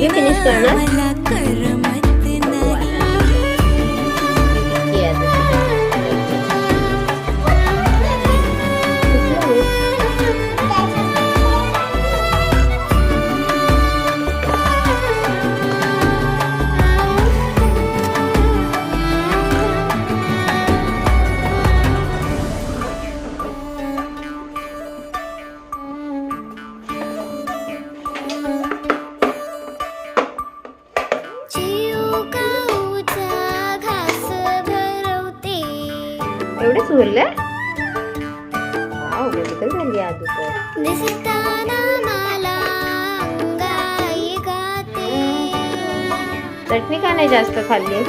blog finished ആണ് एवढेच उरले वाव मेडिकल झाली आज चटणी का नाही जास्त खाल्ली